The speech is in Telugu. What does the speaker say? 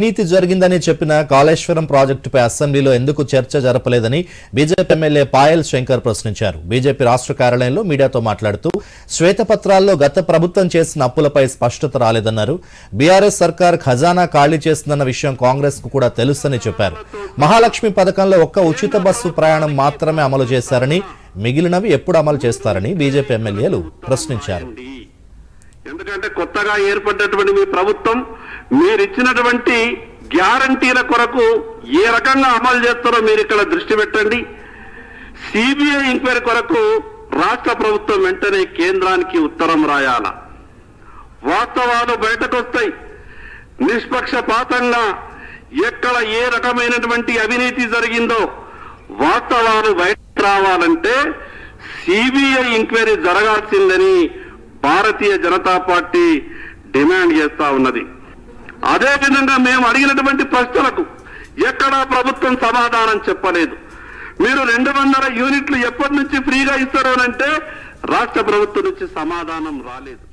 అవినీతి జరిగిందని చెప్పిన కాళేశ్వరం ప్రాజెక్టుపై అసెంబ్లీలో ఎందుకు చర్చ జరపలేదని బీజేపీ ఎమ్మెల్యే పాయల్ శంకర్ ప్రశ్నించారు. బీజేపీ రాష్ట్ర కార్యాలయంలో మీడియాతో మాట్లాడుతూ శ్వేతపత్రాల్లో గత ప్రభుత్వం చేసిన అప్పులపై స్పష్టత రాలేదన్నారు. బీఆర్ఎస్ సర్కార్ ఖజానా ఖాళీ చేస్తుందన్న విషయం కాంగ్రెస్కు కూడా తెలుసని చెప్పారు. మహాలక్ష్మి పథకంలో ఒక్క ఉచిత బస్సు ప్రయాణం మాత్రమే అమలు చేశారని మిగిలినవి ఎప్పుడు అమలు చేస్తారని బీజేపీ ఎమ్మెల్యేలు ప్రశ్నించారు. ఎందుకంటే కొత్తగా ఏర్పడినటువంటి మీ ప్రభుత్వం మీరిచ్చినటువంటి గ్యారంటీల కొరకు ఏ రకంగా అమలు చేస్తారో మీరు ఇక్కడ దృష్టి పెట్టండి. సిబిఐ ఎంక్వైరీ కొరకు రాష్ట్ర ప్రభుత్వం వెంటనే కేంద్రానికి ఉత్తరం రాయాల. వాస్తవాలు బయటకు వస్తాయి నిష్పక్షపాతంగా ఎక్కడ ఏ రకమైనటువంటి అవినీతి జరిగిందో వాస్తవాలు బయట రావాలంటే సిబిఐ ఎంక్వైరీ జరగాల్సిందని భారతీయ జనతా పార్టీ డిమాండ్ చేస్తా ఉన్నది. అదే విధంగా మేము అడిగినటువంటి ప్రశ్నలకు ఎక్కడా ప్రభుత్వం సమాధానం చెప్పలేదు. మీరు రెండు వందల యూనిట్లు ఎప్పటి నుంచి ఫ్రీగా ఇస్తారు అంటే రాష్ట్ర ప్రభుత్వం నుంచి సమాధానం రాలేదు.